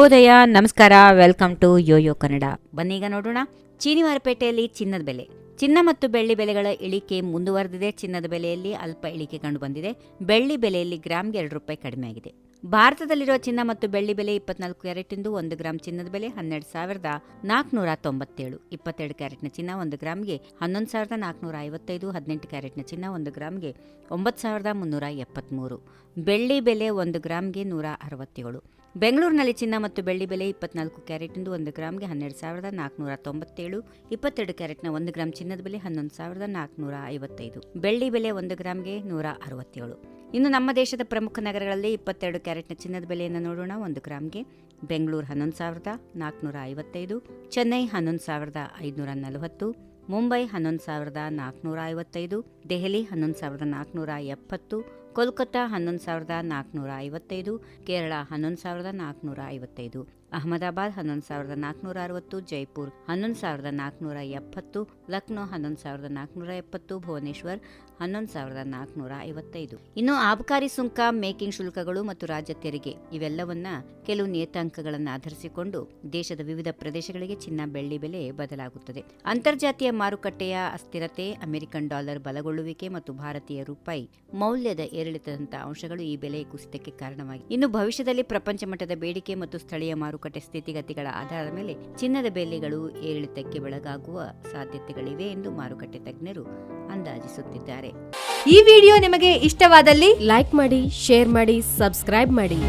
ಶುಭೋದಯ ನಮಸ್ಕಾರ, welcome to YoYo Kannada. ಬನ್ನೀಗ ನೋಡೋಣ. ಚೀನಿ ಮಾರುಪೇಟೆಯಲ್ಲಿ ಚಿನ್ನದ ಬೆಲೆ. ಚಿನ್ನ ಮತ್ತು ಬೆಳ್ಳಿ ಬೆಲೆಗಳ ಇಳಿಕೆ ಮುಂದುವರೆದಿದೆ. ಚಿನ್ನದ ಬೆಲೆಯಲ್ಲಿ ಅಲ್ಪ ಇಳಿಕೆ ಕಂಡುಬಂದಿದೆ. ಬೆಳ್ಳಿ ಬೆಲೆಯಲ್ಲಿ ಗ್ರಾಮ್ಗೆ ಎರಡು ರೂಪಾಯಿ ಕಡಿಮೆಯಾಗಿದೆ ಭಾರತದಲ್ಲಿರುವ ಚಿನ್ನ ಮತ್ತು ಬೆಳ್ಳಿ ಬೆಲೆ ಇಪ್ಪತ್ನಾಲ್ಕು ಕ್ಯಾರೆಟ್ ಇಂದು ಒಂದು ಗ್ರಾಂ ಚಿನ್ನದ ಬೆಲೆ ಹನ್ನೆರಡು ಸಾವಿರದ ನಾಲ್ಕುನೂರ ತೊಂಬತ್ತೇಳು. ಇಪ್ಪತ್ತೆರಡು ಕ್ಯಾರೆಟ್ನ ಚಿನ್ನ ಒಂದು ಗ್ರಾಮ್ಗೆ ಹನ್ನೊಂದು ಸಾವಿರದ ನಾಲ್ಕುನೂರ ಐವತ್ತೈದು. ಹದಿನೆಂಟು ಕ್ಯಾರೆಟ್ನ ಚಿನ್ನ ಒಂದು ಗ್ರಾಮ್ಗೆ ಒಂಬತ್ತು ಸಾವಿರದ ಮುನ್ನೂರ ಎಪ್ಪತ್ತ್ಮೂರು. ಬೆಳ್ಳಿ ಬೆಲೆ ಒಂದು ಗ್ರಾಮ್ಗೆ ನೂರ ಅರವತ್ತೇಳು. ಬೆಂಗಳೂರಿನಲ್ಲಿ ಚಿನ್ನ ಮತ್ತು ಬೆಳ್ಳಿ ಬೆಲೆ ಇಪ್ಪತ್ನಾಲ್ಕು ಕ್ಯಾರೆಟ್ ಇಂದು ಒಂದು ಗ್ರಾಮ್ಗೆ ಹನ್ನೆರಡು ಸಾವಿರದ ನಾಲ್ಕುನೂರ ತೊಂಬತ್ತೇಳು, ಇಪ್ಪತ್ತೆರಡು ಕ್ಯಾರೆಟ್ನ ಒಂದು ಗ್ರಾಮ್ ಚಿನ್ನದ ಬೆಲೆ ಹನ್ನೊಂದು ಸಾವಿರದ ನಾಲ್ಕುನೂರ ಐವತ್ತೈದು, ಬೆಳ್ಳಿ ಬೆಲೆ ಒಂದು ಗ್ರಾಮ್ಗೆ ನೂರ ಅರವತ್ತೇಳು. ಇನ್ನು ನಮ್ಮ ದೇಶದ ಪ್ರಮುಖ ನಗರಗಳಲ್ಲಿ ಇಪ್ಪತ್ತೆರಡು ಕ್ಯಾರೆಟ್ನ ಚಿನ್ನದ ಬೆಲೆಯನ್ನು ನೋಡೋಣ. ಒಂದು ಗ್ರಾಮ್ಗೆ ಬೆಂಗಳೂರು ಹನ್ನೊಂದು ಸಾವಿರದ ನಾಲ್ಕುನೂರ ಐವತ್ತೈದು, ಚೆನ್ನೈ ಹನ್ನೊಂದು ಸಾವಿರದ ಐದುನೂರ ನಲವತ್ತು ಮುಂಬೈ ಹನ್ನೊಂದು ಸಾವಿರದ ನಾಲ್ಕುನೂರ ಐವತ್ತೈದು, ದೆಹಲಿ ಹನ್ನೊಂದು ಸಾವಿರದ ನಾಲ್ಕುನೂರ ಎಪ್ಪತ್ತು ಕೋಲ್ಕತ್ತಾ ಹನ್ನೊಂದು ಸಾವಿರದ ನಾಲ್ಕುನೂರ ಐವತ್ತೈದು, ಕೇರಳ ಹನ್ನೊಂದು ಸಾವಿರದ ನಾಲ್ಕುನೂರ ಐವತ್ತೈದು. ಅಹಮದಾಬಾದ್ ಹನ್ನೊಂದು ಸಾವಿರದ ನಾಲ್ಕುನೂರ ಅರವತ್ತು ಜೈಪುರ್ ಹನ್ನೊಂದು ಸಾವಿರದ ನಾಲ್ಕುನೂರ ಎಪ್ಪತ್ತು ಲಕ್ನೋ ಹನ್ನೊಂದು ಸಾವಿರದ ನಾಲ್ಕುನೂರ ಎಪ್ಪತ್ತು ಭುವನೇಶ್ವರ್ ಹನ್ನೊಂದು ಸಾವಿರದ ನಾಲ್ಕುನೂರ ಐವತ್ತೈದು ಇನ್ನು ಆಬಕಾರಿ ಸುಂಕ, ಮೇಕಿಂಗ್ ಶುಲ್ಕಗಳು ಮತ್ತು ರಾಜ್ಯ ತೆರಿಗೆ ಇವೆಲ್ಲವನ್ನ ಕೆಲವು ನಿಯತಾಂಕಗಳನ್ನು ಆಧರಿಸಿಕೊಂಡು ದೇಶದ ವಿವಿಧ ಪ್ರದೇಶಗಳಿಗೆ ಚಿನ್ನ ಬೆಳ್ಳಿ ಬೆಲೆ ಬದಲಾಗುತ್ತದೆ. ಅಂತರ್ಜಾತೀಯ ಮಾರುಕಟ್ಟೆಯ ಅಸ್ಥಿರತೆ, ಅಮೆರಿಕನ್ ಡಾಲರ್ ಬಲಗೊಳ್ಳುವಿಕೆ ಮತ್ತು ಭಾರತೀಯ ರೂಪಾಯಿ ಮೌಲ್ಯದ ಏರಿಳಿತದಂತಹ ಅಂಶಗಳು ಈ ಬೆಲೆ ಕುಸಿತಕ್ಕೆ ಕಾರಣವಾಗಿದೆ. ಇನ್ನು ಭವಿಷ್ಯದಲ್ಲಿ ಪ್ರಪಂಚ ಮಟ್ಟದ ಬೇಡಿಕೆ ಮತ್ತು ಸ್ಥಳೀಯ ಮಾರುಕಟ್ಟೆ ಸ್ಥಿತಿಗತಿಗಳ ಆಧಾರದ ಮೇಲೆ ಚಿನ್ನದ ಬೆಲೆಗಳು ಏರಿಳಿತಕ್ಕೆ ಒಳಗಾಗುವ ಸಾಧ್ಯತೆಗಳಿವೆ ಎಂದು ಮಾರುಕಟ್ಟೆ ತಜ್ಞರು ಅಂದಾಜಿಸುತ್ತಿದ್ದಾರೆ. ಈ ವಿಡಿಯೋ ನಿಮಗೆ ಇಷ್ಟವಾದಲ್ಲಿ ಲೈಕ್ ಮಾಡಿ, ಶೇರ್ ಮಾಡಿ, ಸಬ್ಸ್ಕ್ರೈಬ್ ಮಾಡಿ.